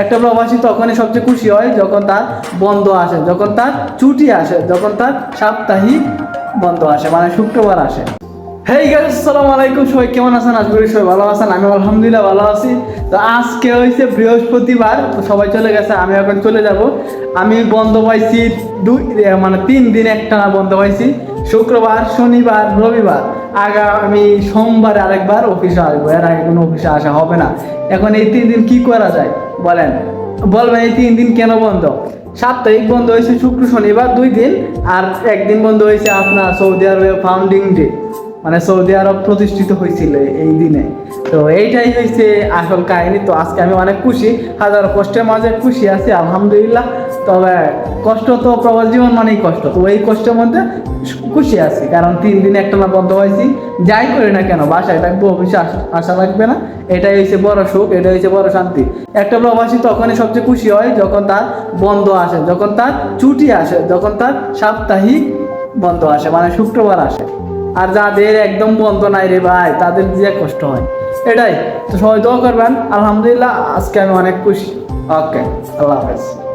একটা প্রবাসী তখনই সবচেয়ে খুশি হয় যখন তার বন্ধ আসে, যখন তার ছুটি আসে, যখন তার সাপ্তাহিক বন্ধ আসে মানে শুক্রবার আসে। হেই গাইস আসসালামু আলাইকুম। সবাই কেমন আছেন? আশা করি সবাই ভালো আছেন। আমি আলহামদুলিল্লাহ ভালো আছি। তো আজকে হয়েছে বৃহস্পতিবার, তো সবাই চলে গেছে, আমি এখন চলে যাব। আমি বন্ধ পাইছি দুই মানে তিন দিন একটানা বন্ধ পাইছি। শুক্রবার, শনিবার, রবিবার। আগামী সোমবার আরেকবার অফিসে আসব। এর আগে কোনো অফিসে আসা হবে না। এখন এই তিন দিন কি করা যায়? বলেন। বলবেন এই তিন দিন কেন বন্ধ? সাপ্তাহিক বন্ধ হয়েছে শুক্র শনিবার দুই দিন, আর একদিন বন্ধ হয়েছে আপনার সৌদি আরবের ফাউন্ডিং ডে মানে সৌদি আরব প্রতিষ্ঠিত হয়েছিল এই দিনে। তো এইটাই হয়েছে আসল কাহিনী। তো আজকে আমি অনেক খুশি, হাজার কষ্টের মাঝে খুশি আছি, আলহামদুলিল্লাহ। তবে কষ্ট তো প্রবাস জীবন মানেই কষ্ট। তো এই কষ্টের মধ্যে খুশি আছি, কারণ তিন দিন একটা না বন্ধ হয়েছি। যাই করি না কেন, বাসায় থাকব, অফিসে আসা লাগবে না। এটাই হয়েছে বড় সুখ, এটাই হয়েছে বড় শান্তি। একটা প্রবাসী তখনই সবচেয়ে খুশি হয় যখন তার বন্ধ আসে, যখন তার ছুটি আসে, যখন তার সাপ্তাহিক বন্ধ আসে মানে শুক্রবার আসে। আর যাদের একদম বন্ধ নাই রে ভাই, তাদের যে কষ্ট হয়। এটাই। তো সবাই দোয়া করবেন। আলহামদুলিল্লাহ, আজকে আমি অনেক খুশি। ওকে, আল্লাহ হাফেজ।